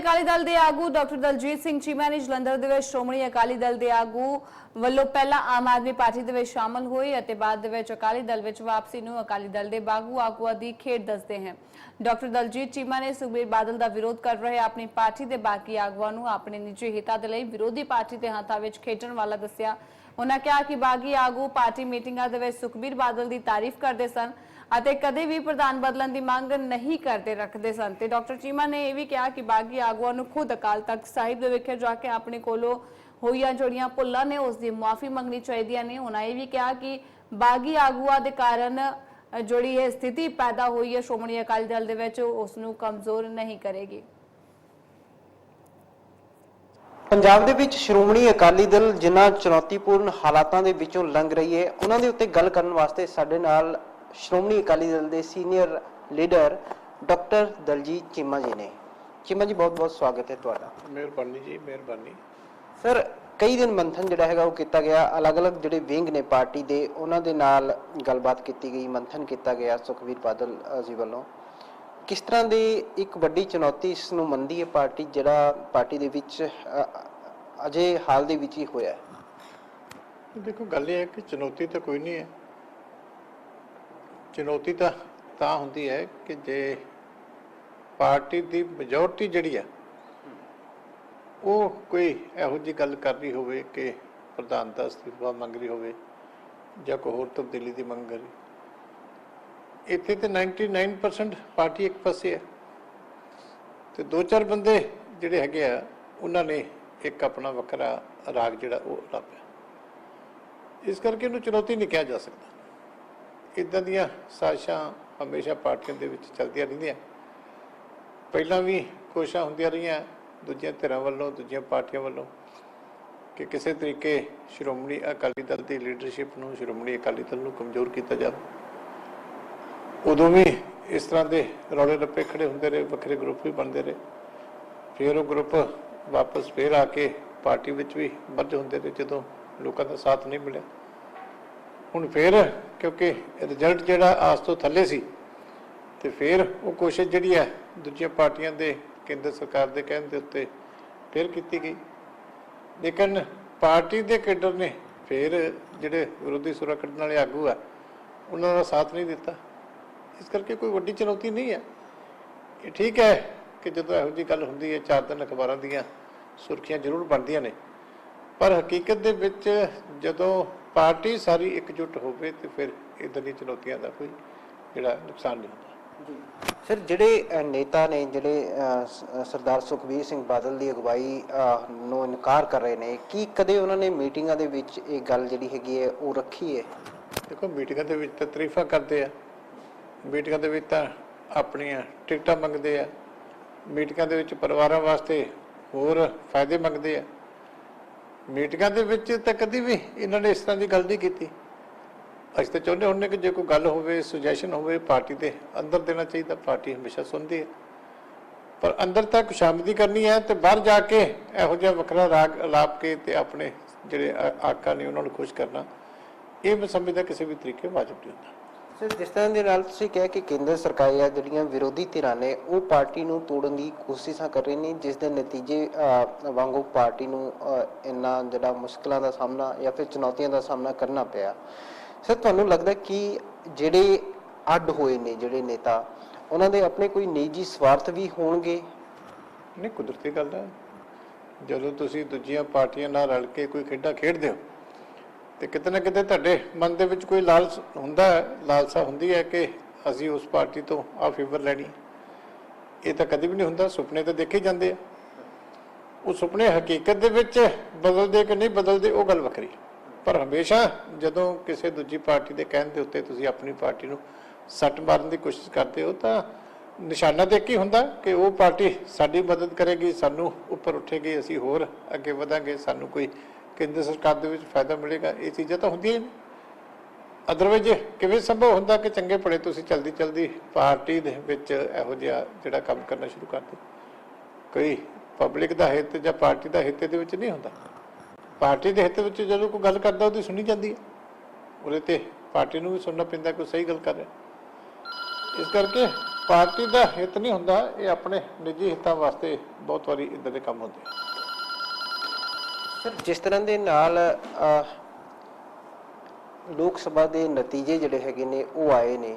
ਅਕਾਲੀ ਦਲ ਦੇ ਆਗੂ ਡਾਕਟਰ ਦਲਜੀਤ ਸਿੰਘ ਚੀਮਾ ਨੇ ਜਲੰਧਰ ਦੇ ਵਿੱਚ ਸ਼੍ਰੋਮਣੀ ਅਕਾਲੀ ਦਲ ਦੇ ਆਗੂ ਵੱਲੋਂ ਪਹਿਲਾਂ ਆਮ ਆਦਮੀ ਪਾਰਟੀ ਦੇ ਵਿੱਚ ਸ਼ਾਮਲ ਹੋਏ ਅਤੇ ਬਾਅਦ ਦੇ ਵਿੱਚ ਅਕਾਲੀ ਦਲ ਵਿੱਚ ਵਾਪਸੀ ਨੂੰ ਅਕਾਲੀ ਦਲ ਦੇ ਬਾਗੂ ਆਗੂਆਂ ਦੀ ਖੇਡ ਦੱਸਦੇ ਹਨ। ਡਾਕਟਰ ਦਲਜੀਤ ਚੀਮਾ ਨੇ ਸੁਖਬੀਰ ਬਾਦਲ ਦਾ ਵਿਰੋਧ ਕਰ ਰਹੇ ਆਪਣੀ ਪਾਰਟੀ ਦੇ ਬਾਕੀ ਆਗੂਆਂ ਨੂੰ ਆਪਣੇ ਨਿੱਜੀ ਹਿੱਤਾਂ ਦੇ ਲਈ ਵਿਰੋਧੀ ਪਾਰਟੀ ਦੇ ਹੱਥਾਂ ਵਿੱਚ ਖੇਡਣ ਵਾਲਾ ਦੱਸਿਆ ਉਹਨਾਂ ਕਿਹਾ ਕਿ ਬਾਗੀ ਆਗੂ ਪਾਰਟੀ ਮੀਟਿੰਗਾਂ ਦੇ ਵਿੱਚ ਸੁਖਬੀਰ ਬਾਦਲ ਦੀ ਤਾਰੀਫ ਕਰਦੇ ਸਨ ਅਤੇ ਕਦੇ ਵੀ ਪ੍ਰਧਾਨ ਬਦਲਣ ਦੀ ਮੰਗ ਨਹੀਂ ਕਰਦੇ ਰੱਖਦੇ ਸਨ। ਤੇ ਡਾਕਟਰ ਚੀਮਾ ਨੇ ਇਹ ਵੀ ਕਿਹਾ ਕਿ ਬਾਗੀ ਆਗੂਆਂ ਨੂੰ ਖੁਦ ਅਕਾਲ ਤਖਤ ਸਾਹਿਬ ਦੇ ਵਿਖੇ ਜਾ ਕੇ ਆਪਣੇ ਕੋਲੋਂ ਹੋਈਆਂ ਜਿਹੜੀਆਂ ਭੁੱਲਾਂ ਨੇ, ਉਸ ਦੀ ਮਾਫੀ ਮੰਗਣੀ ਚਾਹੀਦੀਆਂ ਨੇ। ਉਹਨਾਂ ਇਹ ਵੀ ਕਿਹਾ ਕਿ ਬਾਗੀ ਆਗੂਆਂ ਦੇ ਕਾਰਨ ਜਿਹੜੀ ਇਹ ਸਥਿਤੀ ਪੈਦਾ ਹੋਈ ਹੈ, ਸ਼੍ਰੋਮਣੀ ਅਕਾਲੀ ਦਲ ਦੇ ਵਿੱਚ, ਉਸ ਨੂੰ ਕਮਜ਼ੋਰ ਨਹੀਂ ਕਰੇਗੀ। ਪੰਜਾਬ ਦੇ ਵਿੱਚ ਸ਼੍ਰੋਮਣੀ ਅਕਾਲੀ ਦਲ ਜਿਨ੍ਹਾਂ ਚੁਣੌਤੀਪੂਰਨ ਹਾਲਾਤਾਂ ਦੇ ਵਿੱਚੋਂ ਲੰਘ ਰਹੀ ਹੈ ਉਹਨਾਂ ਦੇ ਉੱਤੇ ਗੱਲ ਕਰਨ ਵਾਸਤੇ ਸਾਡੇ ਨਾਲ ਸ਼੍ਰੋਮਣੀ ਅਕਾਲੀ ਦਲ ਦੇ senior leader doctor Daljit Cheema ji ਨੇ। ਚੀਮਾ ਜੀ ਬਹੁਤ ਬਹੁਤ ਸਵਾਗਤ ਹੈ ਤੁਹਾਡਾ। ਮਿਹਰਬਾਨੀ ਜੀ ਮਿਹਰਬਾਨੀ। ਸਰ ਕਈ ਦਿਨ ਮੰਥਨ ਜਿਹੜਾ ਹੈਗਾ ਉਹ ਕੀਤਾ ਗਿਆ ਅਲੱਗ-ਅਲੱਗ ਜਿਹੜੇ ਵਿੰਗ ਨੇ ਪਾਰਟੀ ਦੇ ਉਹਨਾਂ ਦੇ ਨਾਲ ਗੱਲਬਾਤ ਕੀਤੀ ਗਈ ਮੰਥਨ ਕੀਤਾ ਗਿਆ ਸੁਖਵੀਰ ਬਾਦਲ ਜੀ ਵੱਲੋਂ। ਕਿਸ ਤਰ੍ਹਾਂ ਦੀ ਇੱਕ ਵੱਡੀ ਚੁਣੌਤੀ ਇਸ ਨੂੰ ਮੰਨਦੀ ਹੈ ਪਾਰਟੀ, ਜਿਹੜਾ ਪਾਰਟੀ ਦੇ ਵਿੱਚ ਅਜੇ ਹਾਲ ਦੇ ਵਿੱਚ ਹੀ ਹੋਇਆ ਹੈ? ਦੇਖੋ, ਗੱਲ ਇਹ ਹੈ ਕਿ ਚੁਣੌਤੀ ਤਾਂ ਕੋਈ ਨਹੀਂ ਹੈ। ਚੁਣੌਤੀ ਤਾਂ ਤਾਂ ਹੁੰਦੀ ਹੈ ਕਿ ਜੇ ਪਾਰਟੀ ਦੀ ਮੈਜੋਰਟੀ ਜਿਹੜੀ ਆ ਉਹ ਕੋਈ ਇਹੋ ਜਿਹੀ ਗੱਲ ਕਰ ਰਹੀ ਹੋਵੇ ਕਿ ਪ੍ਰਧਾਨ ਦਾ ਅਸਤੀਫਾ ਮੰਗ ਰਹੀ ਹੋਵੇ ਜਾਂ ਕੋਈ ਹੋਰ ਤਬਦੀਲੀ ਦੀ ਮੰਗ ਕਰੀ ਇੱਥੇ ਤੇ 99% ਪਾਰਟੀ ਇੱਕ ਪਾਸੇ ਹੈ ਤੇ ਦੋ ਚਾਰ ਬੰਦੇ ਜਿਹੜੇ ਹੈਗੇ ਆ, ਉਹਨਾਂ ਨੇ ਇੱਕ ਆਪਣਾ ਵੱਖਰਾ ਰਾਗ ਜਿਹੜਾ ਉਹ ਲੱਭਿਆ। ਇਸ ਕਰਕੇ ਇਹਨੂੰ ਚੁਣੌਤੀ ਨਹੀਂ ਕਿਹਾ ਜਾ ਸਕਦਾ। ਇਦਾਂ ਦੀਆਂ ਸਾਜ਼ਿਸ਼ਾਂ ਹਮੇਸ਼ਾ ਪਾਰਟੀਆਂ ਦੇ ਵਿੱਚ ਚੱਲਦੀਆਂ ਰਹਿੰਦੀਆਂ। ਪਹਿਲਾਂ ਵੀ ਕੋਸ਼ਿਸ਼ਾਂ ਹੁੰਦੀਆਂ ਰਹੀਆਂ ਦੂਜੀਆਂ ਧਿਰਾਂ ਵੱਲੋਂ, ਦੂਜੀਆਂ ਪਾਰਟੀਆਂ ਵੱਲੋਂ ਕਿ ਕਿਸੇ ਤਰੀਕੇ ਸ਼੍ਰੋਮਣੀ ਅਕਾਲੀ ਦਲ ਦੀ ਲੀਡਰਸ਼ਿਪ ਨੂੰ, ਸ਼੍ਰੋਮਣੀ ਅਕਾਲੀ ਦਲ ਨੂੰ ਕਮਜ਼ੋਰ ਕੀਤਾ ਜਾਵੇ। ਉਦੋਂ ਵੀ ਇਸ ਤਰ੍ਹਾਂ ਦੇ ਰੌਲੇ ਰੱਪੇ ਖੜੇ ਹੁੰਦੇ ਰਹੇ, ਵੱਖਰੇ ਗਰੁੱਪ ਵੀ ਬਣਦੇ ਰਹੇ। ਫਿਰ ਉਹ ਗਰੁੱਪ ਵਾਪਸ ਫੇਰ ਆ ਕੇ ਪਾਰਟੀ ਵਿੱਚ ਵੀ ਮਰਜ ਹੁੰਦੇ ਰਹੇ, ਜਦੋਂ ਲੋਕਾਂ ਦਾ ਸਾਥ ਨਹੀਂ ਮਿਲਿਆ। ਹੁਣ ਫੇਰ ਕਿਉਂਕਿ ਰਿਜ਼ਲਟ ਜਿਹੜਾ ਆਸ ਤੋਂ ਥੱਲੇ ਸੀ, ਤੇ ਫਿਰ ਉਹ ਕੋਸ਼ਿਸ਼ ਜਿਹੜੀ ਹੈ ਦੂਜੀਆਂ ਪਾਰਟੀਆਂ ਦੇ ਕੇਂਦਰ ਸਰਕਾਰ ਦੇ ਕਹਿਣ ਦੇ ਉੱਤੇ ਫਿਰ ਕੀਤੀ ਗਈ। ਲੇਕਿਨ ਪਾਰਟੀ ਦੇ ਕੇਡਰ ਨੇ ਫਿਰ ਜਿਹੜੇ ਵਿਰੋਧੀ ਸੁਰਾ ਕੱਢਣ ਵਾਲੇ ਆਗੂ ਆ, ਉਹਨਾਂ ਦਾ ਸਾਥ ਨਹੀਂ ਦਿੱਤਾ। ਇਸ ਕਰਕੇ ਕੋਈ ਵੱਡੀ ਚੁਣੌਤੀ ਨਹੀਂ ਹੈ। ਇਹ ਠੀਕ ਹੈ ਕਿ ਜਦੋਂ ਇਹੋ ਜਿਹੀ ਗੱਲ ਹੁੰਦੀ ਹੈ ਚਾਰ ਦਿਨ ਅਖਬਾਰਾਂ ਦੀਆਂ ਸੁਰਖੀਆਂ ਜ਼ਰੂਰ ਬਣਦੀਆਂ ਨੇ। ਪਰ ਹਕੀਕਤ ਦੇ ਵਿੱਚ ਜਦੋਂ ਪਾਰਟੀ ਸਾਰੀ ਇਕਜੁੱਟ ਹੋਵੇ ਤੇ ਫਿਰ ਇਦਾਂ ਦੀਆਂ ਚੁਣੌਤੀਆਂ ਦਾ ਕੋਈ ਜਿਹੜਾ ਨੁਕਸਾਨ ਨਹੀਂ ਹੁੰਦਾ। ਸਰ ਜਿਹੜੇ ਨੇਤਾ ਨੇ ਜਿਹੜੇ ਸਰਦਾਰ ਸੁਖਬੀਰ ਸਿੰਘ ਬਾਦਲ ਦੀ ਅਗਵਾਈ ਨੂੰ ਇਨਕਾਰ ਕਰ ਰਹੇ ਨੇ ਕੀ ਕਦੇ ਉਹਨਾਂ ਨੇ ਮੀਟਿੰਗਾਂ ਦੇ ਵਿੱਚ ਇਹ ਗੱਲ ਜਿਹੜੀ ਹੈਗੀ ਹੈ ਉਹ ਰੱਖੀ ਹੈ? ਦੇਖੋ ਮੀਟਿੰਗਾਂ ਦੇ ਵਿੱਚ ਤਾਂ ਤਾਰੀਫਾਂ ਕਰਦੇ ਆ। ਮੀਟਿੰਗਾਂ ਦੇ ਵਿੱਚ ਤਾਂ ਆਪਣੀਆਂ ਟਿਕਟਾਂ ਮੰਗਦੇ ਆ। ਮੀਟਿੰਗਾਂ ਦੇ ਵਿੱਚ ਪਰਿਵਾਰਾਂ ਵਾਸਤੇ ਹੋਰ ਫਾਇਦੇ ਮੰਗਦੇ ਆ। ਮੀਟਿੰਗਾਂ ਦੇ ਵਿੱਚ ਤਾਂ ਕਦੀ ਵੀ ਇਹਨਾਂ ਨੇ ਇਸ ਤਰ੍ਹਾਂ ਦੀ ਗੱਲ ਨਹੀਂ ਕੀਤੀ। ਅਸੀਂ ਤਾਂ ਚਾਹੁੰਦੇ ਹੁੰਦੇ ਕਿ ਜੇ ਕੋਈ ਗੱਲ ਹੋਵੇ ਸੁਜੈਸ਼ਨ ਹੋਵੇ, ਪਾਰਟੀ ਦੇ ਅੰਦਰ ਦੇਣਾ ਚਾਹੀਦਾ, ਪਾਰਟੀ ਹਮੇਸ਼ਾ ਸੁਣਦੀ ਹੈ। ਪਰ ਅੰਦਰ ਤੱਕ ਸ਼ਾਮਿਲੀ ਕਰਨੀ ਹੈ ਤੇ ਬਾਹਰ ਜਾ ਕੇ ਇਹੋ ਜਿਹਾ ਵੱਖਰਾ ਰਾਗ ਅਲਾਪ ਕੇ ਤੇ ਆਪਣੇ ਜਿਹੜੇ ਆ- ਆਕਾ ਨੇ ਉਹਨਾਂ ਨੂੰ ਖੁਸ਼ ਕਰਨਾ, ਇਹ ਮੈਂ ਸਮਝਦਾ ਕਿਸੇ ਵੀ ਤਰੀਕੇ ਵਾਜਬ ਨਹੀਂ ਹੁੰਦਾ। ਸਰ ਜਿਸ ਤਰ੍ਹਾਂ ਦੇ ਨਾਲ ਤੁਸੀਂ ਕਿਹਾ ਕਿ ਕੇਂਦਰ ਸਰਕਾਰ ਜਾਂ ਜਿਹੜੀਆਂ ਵਿਰੋਧੀ ਧਿਰਾਂ ਨੇ, ਉਹ ਪਾਰਟੀ ਨੂੰ ਤੋੜਨ ਦੀ ਕੋਸ਼ਿਸ਼ਾਂ ਕਰ ਰਹੇ ਨੇ, ਜਿਸ ਦੇ ਨਤੀਜੇ ਵਾਂਗੂ ਪਾਰਟੀ ਨੂੰ ਇੰਨਾ ਜਿਹੜਾ ਮੁਸ਼ਕਲਾਂ ਦਾ ਸਾਹਮਣਾ ਜਾਂ ਫਿਰ ਚੁਣੌਤੀਆਂ ਦਾ ਸਾਹਮਣਾ ਕਰਨਾ ਪਿਆ। ਸਰ ਤੁਹਾਨੂੰ ਲੱਗਦਾ ਕਿ ਜਿਹੜੇ ਅੱਡ ਹੋਏ ਨੇ, ਜਿਹੜੇ ਨੇਤਾ, ਉਹਨਾਂ ਦੇ ਆਪਣੇ ਕੋਈ ਨਿੱਜੀ ਸਵਾਰਥ ਵੀ ਹੋਣਗੇ? ਨਹੀਂ, ਕੁਦਰਤੀ ਗੱਲ ਹੈ। ਜਦੋਂ ਤੁਸੀਂ ਦੂਜੀਆਂ ਪਾਰਟੀਆਂ ਨਾਲ ਰਲ ਕੇ ਕੋਈ ਖੇਡਾਂ ਖੇਡਦੇ ਹੋ ਤੇ ਕਿਤੇ ਨਾ ਕਿਤੇ ਤੁਹਾਡੇ ਮਨ ਦੇ ਵਿੱਚ ਕੋਈ ਲਾਲਚ ਹੁੰਦਾ ਹੈ, ਲਾਲਸਾ ਹੁੰਦੀ ਹੈ ਕਿ ਅਸੀਂ ਉਸ ਪਾਰਟੀ ਤੋਂ ਆ ਫੇਵਰ ਲੈਣੀ ਇਹ ਤਾਂ ਕਦੇ ਵੀ ਨਹੀਂ ਹੁੰਦਾ, ਸੁਪਨੇ ਤਾਂ ਦੇਖੇ ਜਾਂਦੇ ਆ। ਉਹ ਸੁਪਨੇ ਹਕੀਕਤ ਦੇ ਵਿੱਚ ਬਦਲਦੇ ਕਿ ਨਹੀਂ ਬਦਲਦੇ, ਉਹ ਗੱਲ ਵੱਖਰੀ ਪਰ ਹਮੇਸ਼ਾ ਜਦੋਂ ਕਿਸੇ ਦੂਜੀ ਪਾਰਟੀ ਦੇ ਕਹਿਣ ਦੇ ਉੱਤੇ ਤੁਸੀਂ ਆਪਣੀ ਪਾਰਟੀ ਨੂੰ ਸੱਟ ਮਾਰਨ ਦੀ ਕੋਸ਼ਿਸ਼ ਕਰਦੇ ਹੋ, ਤਾਂ ਨਿਸ਼ਾਨਾ ਤੇ ਕੀ ਹੁੰਦਾ ਕਿ ਉਹ ਪਾਰਟੀ ਸਾਡੀ ਮਦਦ ਕਰੇਗੀ, ਸਾਨੂੰ ਉੱਪਰ ਉੱਠੇਗੀ, ਅਸੀਂ ਹੋਰ ਅੱਗੇ ਵਧਾਂਗੇ, ਸਾਨੂੰ ਕੋਈ ਕੇਂਦਰ ਸਰਕਾਰ ਦੇ ਵਿੱਚ ਫਾਇਦਾ ਮਿਲੇਗਾ, ਇਹ ਚੀਜ਼ਾਂ ਤਾਂ ਹੁੰਦੀਆਂ ਹੀ ਨੇ। ਅਦਰਵਾਈਜ਼ ਕਿਵੇਂ ਸੰਭਵ ਹੁੰਦਾ ਕਿ ਚੰਗੇ ਭਲੇ ਤੁਸੀਂ ਜਲਦੀ ਜਲਦੀ ਪਾਰਟੀ ਦੇ ਵਿੱਚ ਇਹੋ ਜਿਹਾ ਜਿਹੜਾ ਕੰਮ ਕਰਨਾ ਸ਼ੁਰੂ ਕਰ ਦਿਓ। ਕੋਈ ਪਬਲਿਕ ਦਾ ਹਿੱਤ ਜਾਂ ਪਾਰਟੀ ਦਾ ਹਿੱਤ ਦੇ ਵਿੱਚ ਨਹੀਂ ਹੁੰਦਾ। ਪਾਰਟੀ ਦੇ ਹਿੱਤ ਵਿੱਚ ਜਦੋਂ ਕੋਈ ਗੱਲ ਕਰਦਾ, ਉਹਦੀ ਸੁਣੀ ਜਾਂਦੀ ਹੈ। ਉਹਦੇ ਤੇ ਪਾਰਟੀ ਨੂੰ ਵੀ ਸੁਣਨਾ ਪੈਂਦਾ ਕੋਈ ਸਹੀ ਗੱਲ ਕਰ ਰਿਹਾ। ਇਸ ਕਰਕੇ ਪਾਰਟੀ ਦਾ ਹਿੱਤ ਨਹੀਂ ਹੁੰਦਾ, ਇਹ ਆਪਣੇ ਨਿੱਜੀ ਹਿੱਤਾਂ ਵਾਸਤੇ ਬਹੁਤ ਵਾਰੀ ਇਦਾਂ ਦੇ ਕੰਮ ਹੁੰਦੇ ਆ। ਸਰ, ਜਿਸ ਤਰ੍ਹਾਂ ਦੇ ਨਾਲ ਲੋਕ ਸਭਾ ਦੇ ਨਤੀਜੇ ਜਿਹੜੇ ਹੈਗੇ ਨੇ, ਉਹ ਆਏ ਨੇ।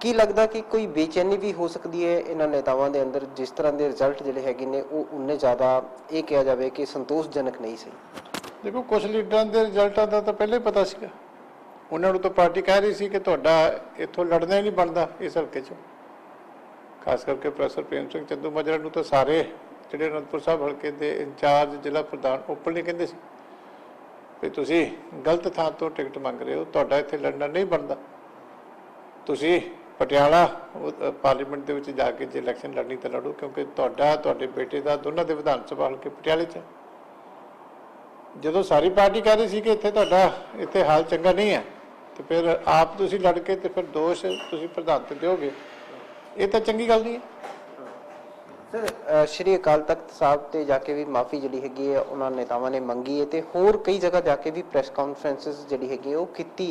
ਕੀ ਲੱਗਦਾ ਕਿ ਕੋਈ ਬੇਚੈਨੀ ਵੀ ਹੋ ਸਕਦੀ ਹੈ ਇਹਨਾਂ ਨੇਤਾਵਾਂ ਦੇ ਅੰਦਰ, ਜਿਸ ਤਰ੍ਹਾਂ ਦੇ ਰਿਜ਼ਲਟ ਜਿਹੜੇ ਹੈਗੇ ਨੇ, ਉਹ ਉਨੇ ਜ਼ਿਆਦਾ ਇਹ ਕਿਹਾ ਜਾਵੇ ਕਿ ਸੰਤੋਸ਼ਜਨਕ ਨਹੀਂ ਸੀ? ਦੇਖੋ ਕੁਝ ਲੀਡਰਾਂ ਦੇ ਰਿਜ਼ਲਟਾਂ ਦਾ ਤਾਂ ਪਹਿਲਾਂ ਹੀ ਪਤਾ ਸੀਗਾ। ਉਹਨਾਂ ਨੂੰ ਤਾਂ ਪਾਰਟੀ ਕਹਿ ਰਹੀ ਸੀ ਕਿ ਤੁਹਾਡਾ ਇੱਥੋਂ ਲੜਨਾ ਹੀ ਨਹੀਂ ਬਣਦਾ ਇਸ ਹਲਕੇ 'ਚੋਂ। ਖਾਸ ਕਰਕੇ ਪ੍ਰੋਫੈਸਰ ਪ੍ਰੇਮ ਸਿੰਘ ਚੰਦੂ ਮਾਜਰਾ ਨੂੰ ਤਾਂ ਸਾਰੇ ਜਿਹੜੇ ਅਨੰਦਪੁਰ ਸਾਹਿਬ ਹਲਕੇ ਦੇ ਇੰਚਾਰਜ ਜ਼ਿਲ੍ਹਾ ਪ੍ਰਧਾਨ ਓਪਨਲੀ ਕਹਿੰਦੇ ਸੀ ਵੀ ਤੁਸੀਂ ਗਲਤ ਥਾਂ ਤੋਂ ਟਿਕਟ ਮੰਗ ਰਹੇ ਹੋ, ਤੁਹਾਡਾ ਇੱਥੇ ਲੜਨਾ ਨਹੀਂ ਬਣਦਾ। ਤੁਸੀਂ ਪਟਿਆਲਾ ਪਾਰਲੀਮੈਂਟ ਦੇ ਵਿੱਚ ਜਾ ਕੇ ਜੇ ਇਲੈਕਸ਼ਨ ਲੜਨੀ ਤਾਂ ਲੜੋ, ਕਿਉਂਕਿ ਤੁਹਾਡਾ, ਤੁਹਾਡੇ ਬੇਟੇ ਦਾ ਦੋਨਾਂ ਦੇ ਵਿਧਾਨ ਸਭਾ ਹਲਕੇ ਪਟਿਆਲੇ 'ਚ ਜਦੋਂ ਸਾਰੀ ਪਾਰਟੀ ਕਹਿ ਰਹੀ ਸੀ ਕਿ ਇੱਥੇ ਤੁਹਾਡਾ, ਇੱਥੇ ਹਾਲ ਚੰਗਾ ਨਹੀਂ ਹੈ, ਤੇ ਫਿਰ ਆਪ ਤੁਸੀਂ ਲੜ ਕੇ ਤੇ ਫਿਰ ਦੋਸ਼ ਤੁਸੀਂ ਪ੍ਰਧਾਨ ਤੇ ਦਿਓਗੇ। ਇਹ ਤਾਂ ਚੰਗੀ ਗੱਲ ਨਹੀਂ ਹੈ। ਸਰ ਸ਼੍ਰੀ ਅਕਾਲ ਤਖਤ ਸਾਹਿਬ ਤੇ ਜਾ ਕੇ ਵੀ ਮਾਫੀ ਜਿਹੜੀ ਹੈਗੀ ਹੈ ਉਹਨਾਂ ਨੇਤਾਵਾਂ ਨੇ ਮੰਗੀ ਹੈ ਤੇ ਹੋਰ ਕਈ ਜਗ੍ਹਾ ਜਾ ਕੇ ਵੀ ਪ੍ਰੈਸ ਕਾਨਫਰੰਸਸ ਜਿਹੜੀ ਹੈਗੀ ਹੈ ਉਹ ਕੀਤੀ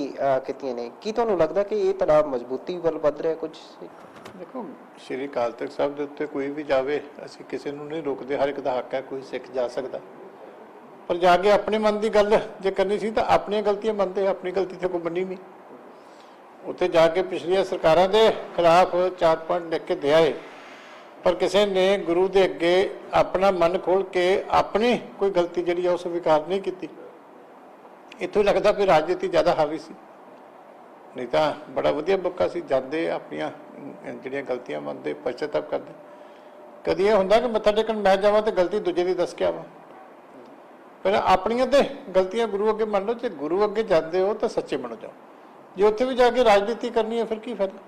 ਕੀਤੀਆਂ ਨੇ। ਕੀ ਤੁਹਾਨੂੰ ਲੱਗਦਾ ਕਿ ਇਹ ਤੁਹਾਡਾ ਮਜ਼ਬੂਤੀ ਵੱਲ ਵੱਧ ਰਿਹਾ ਕੁਝ? ਦੇਖੋ ਸ਼੍ਰੀ ਅਕਾਲ ਤਖਤ ਸਾਹਿਬ ਦੇ ਉੱਤੇ ਕੋਈ ਵੀ ਜਾਵੇ ਅਸੀਂ ਕਿਸੇ ਨੂੰ ਨਹੀਂ ਰੋਕਦੇ ਹਰ ਇੱਕ ਦਾ ਹੱਕ ਹੈ ਕੋਈ ਸਿੱਖ ਜਾ ਸਕਦਾ। ਪਰ ਜਾ ਕੇ ਆਪਣੇ ਮਨ ਦੀ ਗੱਲ ਜੇ ਕਰਨੀ ਸੀ ਤਾਂ ਆਪਣੀਆਂ ਗਲਤੀਆਂ ਮੰਨਦੇ ਆਪਣੀ ਗਲਤੀ ਤੇ ਕੋਈ ਮੰਨੀ ਨਹੀਂ। ਉੱਥੇ ਜਾ ਕੇ ਪਿਛਲੀਆਂ ਸਰਕਾਰਾਂ ਦੇ ਖਿਲਾਫ ਚਾਰ ਪੁਆਇੰਟ ਲਿਖ ਕੇ ਦੇ ਆਏ ਪਰ ਕਿਸੇ ਨੇ ਗੁਰੂ ਦੇ ਅੱਗੇ ਆਪਣਾ ਮਨ ਖੋਲ ਕੇ ਆਪਣੀ ਕੋਈ ਗਲਤੀ ਜਿਹੜੀ ਆ ਉਹ ਸਵੀਕਾਰ ਨਹੀਂ ਕੀਤੀ। ਇੱਥੋਂ ਲੱਗਦਾ ਵੀ ਰਾਜਨੀਤੀ ਜ਼ਿਆਦਾ ਹਾਵੀ ਸੀ। ਨਹੀਂ ਤਾਂ ਬੜਾ ਵਧੀਆ ਬੱਕਾ ਸੀ, ਜਾਂਦੇ ਆਪਣੀਆਂ ਜਿਹੜੀਆਂ ਗਲਤੀਆਂ ਮੰਨਦੇ ਪਛਤਾਪ ਕਰਦੇ। ਕਦੀ ਇਹ ਹੁੰਦਾ ਕਿ ਮੱਥਾ ਟੇਕਣ ਮੈਂ ਜਾਵਾਂ ਤੇ ਗਲਤੀ ਦੂਜੇ ਦੀ ਦੱਸ ਕੇ ਆਵਾਂ। ਪਰ ਆਪਣੀਆਂ ਤੇ ਗਲਤੀਆਂ ਗੁਰੂ ਅੱਗੇ ਮੰਨ ਲਓ, ਜੇ ਗੁਰੂ ਅੱਗੇ ਜਾਂਦੇ ਹੋ ਤਾਂ ਸੱਚੇ ਮੰਨੋ ਜਾਓ। ਜੇ ਉੱਥੇ ਵੀ ਜਾ ਕੇ ਰਾਜਨੀਤੀ ਕਰਨੀ ਹੈ, ਫਿਰ ਕੀ ਫਾਇਦਾ?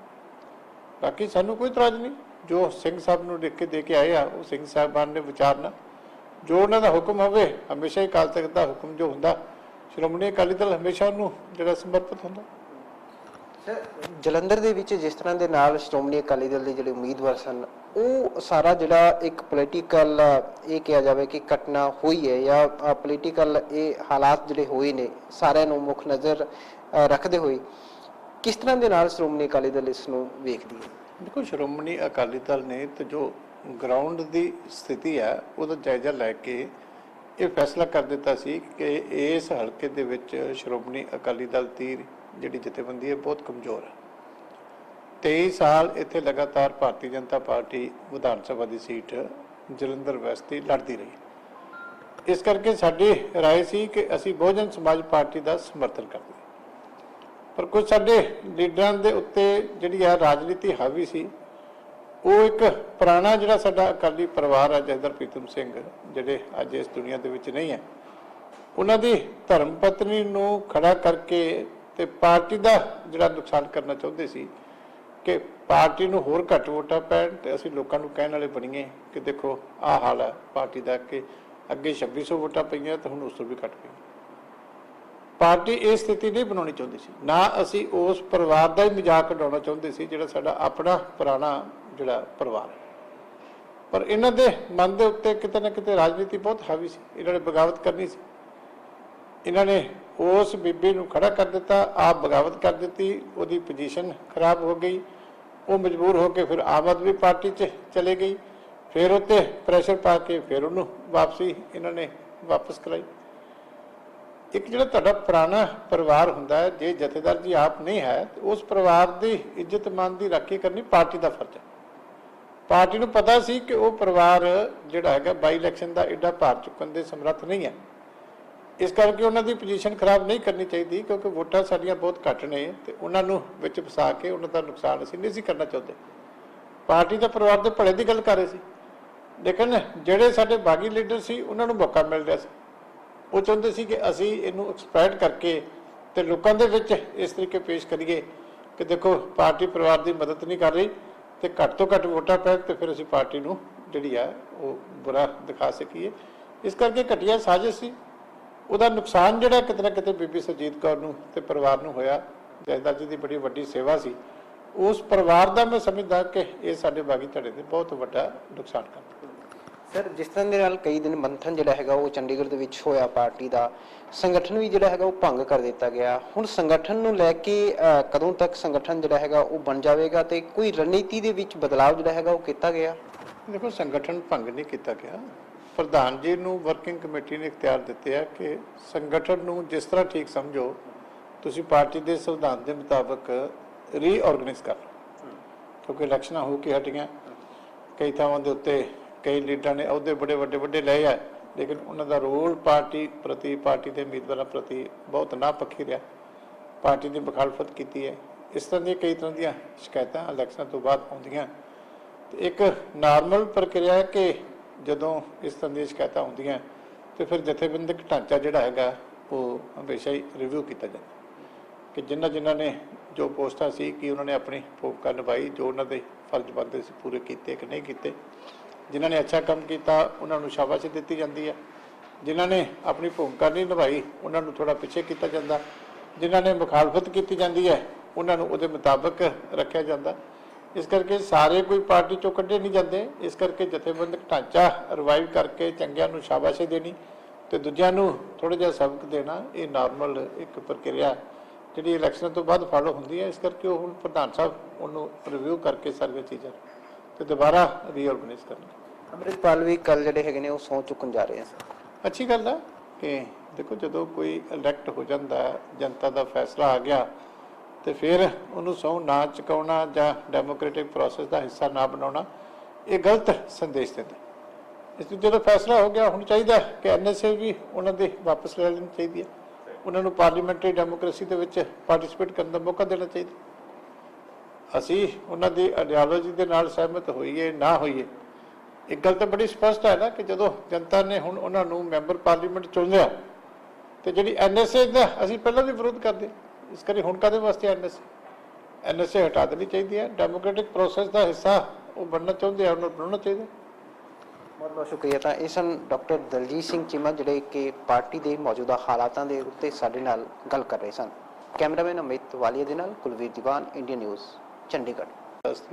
ਬਾਕੀ ਸਾਨੂੰ ਕੋਈ ਇਤਰਾਜ਼ ਨਹੀਂ। ਜੋ ਸਿੰਘ ਸਾਹਿਬ ਨੂੰ ਲਿਖ ਕੇ ਦੇ ਕੇ ਆਏ ਆ, ਉਹ ਸਿੰਘ ਸਾਹਿਬਾਨ ਨੇ ਵਿਚਾਰਨਾ। ਜੋ ਉਹਨਾਂ ਦਾ ਹੁਕਮ ਹੋਵੇ, ਹਮੇਸ਼ਾ ਹੀ ਕਾਲ ਤੱਕ ਦਾ ਹੁਕਮ ਜੋ ਹੁੰਦਾ, ਸ਼੍ਰੋਮਣੀ ਅਕਾਲੀ ਦਲ ਹਮੇਸ਼ਾ ਉਹਨੂੰ ਜਿਹੜਾ ਸਮਰਪਿਤ ਹੁੰਦਾ। ਜਲੰਧਰ ਦੇ ਵਿੱਚ ਜਿਸ ਤਰ੍ਹਾਂ ਦੇ ਨਾਲ ਸ਼੍ਰੋਮਣੀ ਅਕਾਲੀ ਦਲ ਦੇ ਜਿਹੜੇ ਉਮੀਦਵਾਰ ਸਨ, ਉਹ ਸਾਰਾ ਜਿਹੜਾ ਇੱਕ ਪੋਲੀਟੀਕਲ ਇਹ ਕਿਹਾ ਜਾਵੇ ਕਿ ਘਟਨਾ ਹੋਈ ਹੈ ਜਾਂ ਪੋਲੀਟੀਕਲ ਇਹ ਹਾਲਾਤ ਜਿਹੜੇ ਹੋਏ ਨੇ, ਸਾਰਿਆਂ ਨੂੰ ਮੁੱਖ ਨਜ਼ਰ ਰੱਖਦੇ ਹੋਏ ਕਿਸ ਤਰ੍ਹਾਂ ਦੇ ਨਾਲ ਸ਼੍ਰੋਮਣੀ ਅਕਾਲੀ ਦਲ ਇਸ ਨੂੰ ਵੇਖਦੀ ਹੈ? ਦੇਖੋ ਸ਼੍ਰੋਮਣੀ ਅਕਾਲੀ ਦਲ ਨੇ ਤੇ ਜੋ ਗਰਾਊਂਡ ਦੀ ਸਥਿਤੀ ਹੈ ਉਹਦਾ ਜਾਇਜ਼ਾ ਲੈ ਕੇ ਇਹ ਫੈਸਲਾ ਕਰ ਦਿੱਤਾ ਸੀ ਕਿ ਇਸ ਹਲਕੇ ਦੇ ਵਿੱਚ ਸ਼੍ਰੋਮਣੀ ਅਕਾਲੀ ਦਲ ਦੀ ਜਿਹੜੀ ਜਥੇਬੰਦੀ ਹੈ ਬਹੁਤ ਕਮਜ਼ੋਰ ਹੈ 23 ਸਾਲ ਇੱਥੇ ਲਗਾਤਾਰ ਭਾਰਤੀ ਜਨਤਾ ਪਾਰਟੀ ਵਿਧਾਨ ਸਭਾ ਦੀ ਸੀਟ ਜਲੰਧਰ ਵੈਸਟ ਦੀ ਲੜਦੀ ਰਹੀ ਇਸ ਕਰਕੇ ਸਾਡੀ رائے ਸੀ ਕਿ ਅਸੀਂ ਬਹੁਜਨ ਸਮਾਜ ਪਾਰਟੀ ਦਾ ਸਮਰਥਨ ਕਰਦੇ ਹਾਂ ਪਰ ਕੁਝ ਸਾਡੇ ਲੀਡਰਾਂ ਦੇ ਉੱਤੇ ਜਿਹੜੀ ਆ ਰਾਜਨੀਤੀ ਹਾਵੀ ਸੀ, ਉਹ ਇੱਕ ਪੁਰਾਣਾ ਜਿਹੜਾ ਸਾਡਾ ਅਕਾਲੀ ਪਰਿਵਾਰ ਆ, ਜੈਦਰ ਪ੍ਰੀਤਮ ਸਿੰਘ, ਜਿਹੜੇ ਅੱਜ ਇਸ ਦੁਨੀਆ ਦੇ ਵਿੱਚ ਨਹੀਂ ਹੈ, ਉਹਨਾਂ ਦੀ ਧਰਮ ਪਤਨੀ ਨੂੰ ਖੜਾ ਕਰਕੇ ਤੇ ਪਾਰਟੀ ਦਾ ਜਿਹੜਾ ਨੁਕਸਾਨ ਕਰਨਾ ਚਾਹੁੰਦੇ ਸੀ ਕਿ ਪਾਰਟੀ ਨੂੰ ਹੋਰ ਘੱਟ ਵੋਟਾਂ ਪੈਣ ਤੇ ਅਸੀਂ ਲੋਕਾਂ ਨੂੰ ਕਹਿਣ ਵਾਲੇ ਬਣੀਏ ਕਿ ਦੇਖੋ, ਆਹ ਹਾਲ ਹੈ ਪਾਰਟੀ ਦਾ ਕਿ ਅੱਗੇ 2600 ਵੋਟਾਂ ਪਈਆਂ ਤੇ ਹੁਣ ਉਸ ਤੋਂ ਵੀ ਘੱਟ ਪਈਆਂ। ਪਾਰਟੀ ਇਹ ਸਥਿਤੀ ਨਹੀਂ ਬਣਾਉਣੀ ਚਾਹੁੰਦੀ ਸੀ। ਨਾ ਅਸੀਂ ਉਸ ਪਰਿਵਾਰ ਦਾ ਹੀ ਮਜ਼ਾਕ ਉਡਾਉਣਾ ਚਾਹੁੰਦੇ ਸੀ, ਜਿਹੜਾ ਸਾਡਾ ਆਪਣਾ ਪੁਰਾਣਾ ਜਿਹੜਾ ਪਰਿਵਾਰ ਹੈ। ਪਰ ਇਹਨਾਂ ਦੇ ਮਨ ਦੇ ਉੱਤੇ ਕਿਤੇ ਨਾ ਕਿਤੇ ਰਾਜਨੀਤੀ ਬਹੁਤ ਹਾਵੀ ਸੀ। ਇਹਨਾਂ ਨੇ ਬਗਾਵਤ ਕਰਨੀ ਸੀ। ਇਹਨਾਂ ਨੇ ਉਸ ਬੀਬੀ ਨੂੰ ਖੜਾ ਕਰ ਦਿੱਤਾ, ਆਪ ਬਗਾਵਤ ਕਰ ਦਿੱਤੀ, ਉਹਦੀ ਪੋਜੀਸ਼ਨ ਖਰਾਬ ਹੋ ਗਈ। ਉਹ ਮਜਬੂਰ ਹੋ ਕੇ ਫਿਰ ਆਮ ਆਦਮੀ ਪਾਰਟੀ 'ਚ ਚਲੇ ਗਈ। ਫਿਰ ਉੱਤੇ ਪ੍ਰੈਸ਼ਰ ਪਾ ਕੇ ਫਿਰ ਉਹਨੂੰ ਵਾਪਸੀ, ਇਹਨਾਂ ਨੇ ਵਾਪਸ ਕਰਾਈ। ਇੱਕ ਜਿਹੜਾ ਤੁਹਾਡਾ ਪੁਰਾਣਾ ਪਰਿਵਾਰ ਹੁੰਦਾ ਹੈ, ਜੇ ਜਥੇਦਾਰ ਜੀ ਆਪ ਨਹੀਂ ਹੈ ਉਸ ਪਰਿਵਾਰ ਦੀ ਇੱਜ਼ਤਮਾਨ ਦੀ ਰਾਖੀ ਕਰਨੀ ਪਾਰਟੀ ਦਾ ਫਰਜ਼ ਹੈ। ਪਾਰਟੀ ਨੂੰ ਪਤਾ ਸੀ ਕਿ ਉਹ ਪਰਿਵਾਰ ਜਿਹੜਾ ਹੈਗਾ ਬਾਈ ਇਲੈਕਸ਼ਨ ਦਾ ਐਡਾ ਭਾਰ ਚੁੱਕਣ ਦੇ ਸਮਰੱਥ ਨਹੀਂ ਹੈ। ਇਸ ਕਰਕੇ ਉਹਨਾਂ ਦੀ ਪੋਜੀਸ਼ਨ ਖਰਾਬ ਨਹੀਂ ਕਰਨੀ ਚਾਹੀਦੀ, ਕਿਉਂਕਿ ਵੋਟਾਂ ਸਾਡੀਆਂ ਬਹੁਤ ਘੱਟ ਨੇ ਤੇ ਉਹਨਾਂ ਨੂੰ ਵਿੱਚ ਫਸਾ ਕੇ ਉਹਨਾਂ ਦਾ ਨੁਕਸਾਨ ਅਸੀਂ ਨਹੀਂ ਸੀ ਕਰਨਾ ਚਾਹੁੰਦੇ। ਪਾਰਟੀ ਦਾ ਪਰਿਵਾਰ ਦੇ ਭਲੇ ਦੀ ਗੱਲ ਕਰ ਰਹੇ ਸੀ। ਲੇਕਿਨ ਜਿਹੜੇ ਸਾਡੇ ਬਾਗੀ ਲੀਡਰ ਸੀ, ਉਹਨਾਂ ਨੂੰ ਮੌਕਾ ਮਿਲ ਰਿਹਾ ਸੀ। ਉਹ ਚਾਹੁੰਦੇ ਸੀ ਕਿ ਅਸੀਂ ਇਹਨੂੰ ਐਕਸਪਲੋਇਟ ਕਰਕੇ ਤੇ ਲੋਕਾਂ ਦੇ ਵਿੱਚ ਇਸ ਤਰੀਕੇ ਪੇਸ਼ ਕਰੀਏ ਕਿ ਦੇਖੋ, ਪਾਰਟੀ ਪਰਿਵਾਰ ਦੀ ਮਦਦ ਨਹੀਂ ਕਰ ਰਹੀ ਤੇ ਘੱਟ ਤੋਂ ਘੱਟ ਵੋਟਾਂ ਪੈਣ ਤੇ ਫਿਰ ਅਸੀਂ ਪਾਰਟੀ ਨੂੰ ਜਿਹੜੀ ਆ ਉਹ ਬੁਰਾ ਦਿਖਾ ਸਕੀਏ। ਇਸ ਕਰਕੇ ਘਟੀਆ ਸਾਜ਼ਿਸ਼ ਸੀ। ਉਹਦਾ ਨੁਕਸਾਨ ਜਿਹੜਾ ਕਿਤੇ ਨਾ ਕਿਤੇ ਬੀਬੀ ਸੁਰਜੀਤ ਕੌਰ ਨੂੰ ਤੇ ਪਰਿਵਾਰ ਨੂੰ ਹੋਇਆ। ਜੈਦਾ ਜੀ ਦੀ ਬੜੀ ਵੱਡੀ ਸੇਵਾ ਸੀ। ਉਸ ਪਰਿਵਾਰ ਦਾ ਮੈਂ ਸਮਝਦਾ ਕਿ ਇਹ ਸਾਡੇ ਬਾਗੀ ਧੜੇ ਦੇ ਬਹੁਤ ਵੱਡਾ ਨੁਕਸਾਨ ਕਰਦਾ। ਸਰ, ਜਿਸ ਤਰ੍ਹਾਂ ਦੇ ਨਾਲ ਕਈ ਦਿਨ ਮੰਥਨ ਜਿਹੜਾ ਹੈਗਾ, ਉਹ ਚੰਡੀਗੜ੍ਹ ਦੇ ਵਿੱਚ ਹੋਇਆ ਪਾਰਟੀ ਦਾ, ਸੰਗਠਨ ਵੀ ਜਿਹੜਾ ਹੈਗਾ, ਉਹ ਭੰਗ ਕਰ ਦਿੱਤਾ ਗਿਆ। ਹੁਣ ਸੰਗਠਨ ਨੂੰ ਲੈ ਕੇ ਕਦੋਂ ਤੱਕ ਸੰਗਠਨ ਜਿਹੜਾ ਹੈਗਾ, ਉਹ ਬਣ ਜਾਵੇਗਾ ਤੇ ਕੋਈ ਰਣਨੀਤੀ ਦੇ ਵਿੱਚ ਬਦਲਾਅ ਜਿਹੜਾ ਹੈਗਾ, ਉਹ ਕੀਤਾ ਗਿਆ? ਦੇਖੋ, ਸੰਗਠਨ ਭੰਗ ਨਹੀਂ ਕੀਤਾ ਗਿਆ। ਪ੍ਰਧਾਨ ਜੀ ਨੂੰ ਵਰਕਿੰਗ ਕਮੇਟੀ ਨੇ ਇਖਤਿਆਰ ਦਿੱਤੇ ਆ ਕਿ ਸੰਗਠਨ ਨੂੰ ਜਿਸ ਤਰ੍ਹਾਂ ਠੀਕ ਸਮਝੋ, ਤੁਸੀਂ ਪਾਰਟੀ ਦੇ ਸੰਵਿਧਾਨ ਦੇ ਮੁਤਾਬਕ ਰੀਆਰਗੇਨਾਈਜ਼ ਕਰ ਕਿਉਂਕਿ ਇਲੈਕਸ਼ਨਾਂ ਹੋ ਕੇ ਹਟੀਆਂ। ਕਈ ਥਾਵਾਂ ਦੇ ਉੱਤੇ ਕਈ ਲੀਡਰਾਂ ਨੇ ਅਹੁਦੇ ਬੜੇ ਵੱਡੇ ਵੱਡੇ ਲਏ ਆ, ਲੇਕਿਨ ਉਹਨਾਂ ਦਾ ਰੋਲ ਪਾਰਟੀ ਪ੍ਰਤੀ, ਪਾਰਟੀ ਦੇ ਉਮੀਦਵਾਰਾਂ ਪ੍ਰਤੀ ਬਹੁਤ ਨਾ ਪੱਖੀ ਰਿਹਾ। ਪਾਰਟੀ ਦੀ ਮੁਖਾਲਫਤ ਕੀਤੀ ਹੈ। ਇਸ ਤਰ੍ਹਾਂ ਦੀਆਂ ਕਈ ਤਰ੍ਹਾਂ ਦੀਆਂ ਸ਼ਿਕਾਇਤਾਂ ਇਲੈਕਸ਼ਨਾਂ ਤੋਂ ਬਾਅਦ ਆਉਂਦੀਆਂ। ਤੇ ਇੱਕ ਨਾਰਮਲ ਪ੍ਰਕਿਰਿਆ ਹੈ ਕਿ ਜਦੋਂ ਇਸ ਤਰ੍ਹਾਂ ਦੀਆਂ ਸ਼ਿਕਾਇਤਾਂ ਆਉਂਦੀਆਂ, ਤੇ ਫਿਰ ਜਥੇਬੰਦਕ ਢਾਂਚਾ ਜਿਹੜਾ ਹੈਗਾ, ਉਹ ਹਮੇਸ਼ਾ ਹੀ ਰਿਵਿਊ ਕੀਤਾ ਜਾਂਦਾ। ਕਿ ਜਿਨ੍ਹਾਂ ਜਿਨ੍ਹਾਂ ਨੇ ਜੋ ਪੋਸਟਾਂ ਸੀ, ਕਿ ਉਹਨਾਂ ਨੇ ਆਪਣੀ ਭੂਮਿਕਾ ਨਿਭਾਈ, ਜੋ ਉਹਨਾਂ ਦੇ ਫਰਜ਼ ਬਣਦੇ ਸੀ ਪੂਰੇ ਕੀਤੇ ਕਿ ਨਹੀਂ ਕੀਤੇ ਜਿਨ੍ਹਾਂ ਨੇ ਅੱਛਾ ਕੰਮ ਕੀਤਾ, ਉਹਨਾਂ ਨੂੰ ਸ਼ਾਬਾਸ਼ ਦਿੱਤੀ ਜਾਂਦੀ ਹੈ। ਜਿਨ੍ਹਾਂ ਨੇ ਆਪਣੀ ਭੂਮਿਕਾ ਨਹੀਂ ਨਿਭਾਈ, ਉਹਨਾਂ ਨੂੰ ਥੋੜਾ ਪਿੱਛੇ ਕੀਤਾ ਜਾਂਦਾ। ਜਿਨ੍ਹਾਂ ਨੇ ਮੁਖਾਲਫਤ ਕੀਤੀ ਜਾਂਦੀ ਹੈ, ਉਹਨਾਂ ਨੂੰ ਉਹਦੇ ਮੁਤਾਬਕ ਰੱਖਿਆ ਜਾਂਦਾ। ਇਸ ਕਰਕੇ ਸਾਰੇ ਕੋਈ ਪਾਰਟੀ ਚੋਂ ਕੱਢੇ ਨਹੀਂ ਜਾਂਦੇ। ਇਸ ਕਰਕੇ ਜਥੇਬੰਦਕ ਢਾਂਚਾ ਰਿਵਾਈਵ ਕਰਕੇ ਚੰਗਿਆਂ ਨੂੰ ਸ਼ਾਬਾਸ਼ੀ ਦੇਣੀ ਤੇ ਦੂਜਿਆਂ ਨੂੰ ਥੋੜਾ ਜਿਹਾ ਸਬਕ ਦੇਣਾ, ਇਹ ਨਾਰਮਲ ਇੱਕ ਪ੍ਰਕਿਰਿਆ ਜਿਹੜੀ ਇਲੈਕਸ਼ਨ ਤੋਂ ਬਾਅਦ ਫਾਲੋ ਹੁੰਦੀ ਹੈ। ਇਸ ਕਰਕੇ ਉਹ ਹੁਣ ਪ੍ਰਧਾਨ ਸਾਹਿਬ ਉਹਨੂੰ ਰਿਵਿਊ ਕਰਕੇ ਸਾਰੀਆਂ ਚੀਜ਼ਾਂ ਤੇ ਦੁਬਾਰਾ ਰੀਆਰਗੇਨਾਈਜ਼ ਕਰਨਗੇ ਅੰਮ੍ਰਿਤਪਾਲ ਵੀ ਕੱਲ ਜਿਹੜੇ ਹੈਗੇ ਨੇ ਉਹ ਸਹੁੰ ਚੁੱਕਣ ਜਾ ਰਹੇ ਆ। ਅੱਛੀ ਗੱਲ ਹੈ ਕਿ ਦੇਖੋ ਜਦੋਂ ਕੋਈ ਇਲੈਕਟ ਹੋ ਜਾਂਦਾ ਜਨਤਾ ਦਾ ਫੈਸਲਾ ਆ ਗਿਆ ਤੇ ਫਿਰ ਉਹਨੂੰ ਸਹੁੰ ਨਾ ਚੁਕਾਉਣਾ ਜਾਂ ਡੈਮੋਕ੍ਰੈਟਿਕ ਪ੍ਰੋਸੈਸ ਦਾ ਹਿੱਸਾ ਨਾ ਬਣਾਉਣਾ ਇਹ ਗਲਤ ਸੰਦੇਸ਼ ਦਿੰਦਾ। ਇਸ ਲਈ ਜਦੋਂ ਫੈਸਲਾ ਹੋ ਗਿਆ ਹੁਣ ਚਾਹੀਦਾ ਕਿ ਐਨਐਸਏ ਵੀ ਉਹਨਾਂ ਦੇ ਵਾਪਸ ਲੈ ਲੈਣੀ ਚਾਹੀਦੀ ਹੈ ਉਹਨਾਂ ਨੂੰ ਪਾਰਲੀਮੈਂਟਰੀ ਡੈਮੋਕ੍ਰੇਸੀ ਦੇ ਵਿੱਚ ਪਾਰਟਿਸਿਪੇਟ ਕਰਨ ਦਾ ਮੌਕਾ ਦੇਣਾ ਚਾਹੀਦਾ। ਅਸੀਂ ਉਹਨਾਂ ਦੀ ਆਈਡੀਓਲੋਜੀ ਦੇ ਨਾਲ ਸਹਿਮਤ ਹੋਈਏ, ਨਾ ਹੋਈਏ। ਇੱਕ ਗੱਲ ਤਾਂ ਬੜੀ ਸਪਸ਼ਟ ਹੈ ਨਾ ਕਿ ਜਦੋਂ ਜਨਤਾ ਨੇ ਹੁਣ ਉਹਨਾਂ ਨੂੰ ਮੈਂਬਰ ਪਾਰਲੀਮੈਂਟ ਚੁਣ ਲਿਆ ਤੇ ਜਿਹੜੀ ਐਨਐਸਏ ਦਾ ਅਸੀਂ ਪਹਿਲਾਂ ਵੀ ਵਿਰੋਧ ਕਰਦੇ, ਇਸ ਕਰਕੇ ਹੁਣ ਕਾਦੇ ਵਾਸਤੇ ਐਨਐਸਏ ਐਨਐਸਏ ਹਟਾ ਦੇਣੀ ਚਾਹੀਦੀ ਹੈ ਡੈਮੋਕ੍ਰੈਟਿਕ ਪ੍ਰੋਸੈਸ ਦਾ ਹਿੱਸਾ ਉਹ ਬਣਨਾ ਚਾਹੁੰਦੇ ਆ, ਉਹਨਾਂ ਨੂੰ ਬਣਾਉਣਾ ਚਾਹੀਦਾ ਬਹੁਤ ਬਹੁਤ ਸ਼ੁਕਰੀਆ, ਤਾਂ ਇਹ ਸਨ ਡਾਕਟਰ ਦਲਜੀਤ ਸਿੰਘ ਚੀਮਾ, ਜਿਹੜੇ ਕਿ ਪਾਰਟੀ ਦੇ ਮੌਜੂਦਾ ਹਾਲਾਤਾਂ ਦੇ ਉੱਤੇ ਸਾਡੇ ਨਾਲ ਗੱਲ ਕਰ ਰਹੇ ਸਨ। ਕੈਮਰਾਮੈਨ ਅਮਿਤ ਵਾਲੀਆ ਦੇ ਨਾਲ ਕੁਲਵੀਰ ਦੀਵਾਨ, ਇੰਡੀਅਨ ਨਿਊਜ਼। ਚੰਡੀਗੜ੍ਹ। ਅਸਲੀ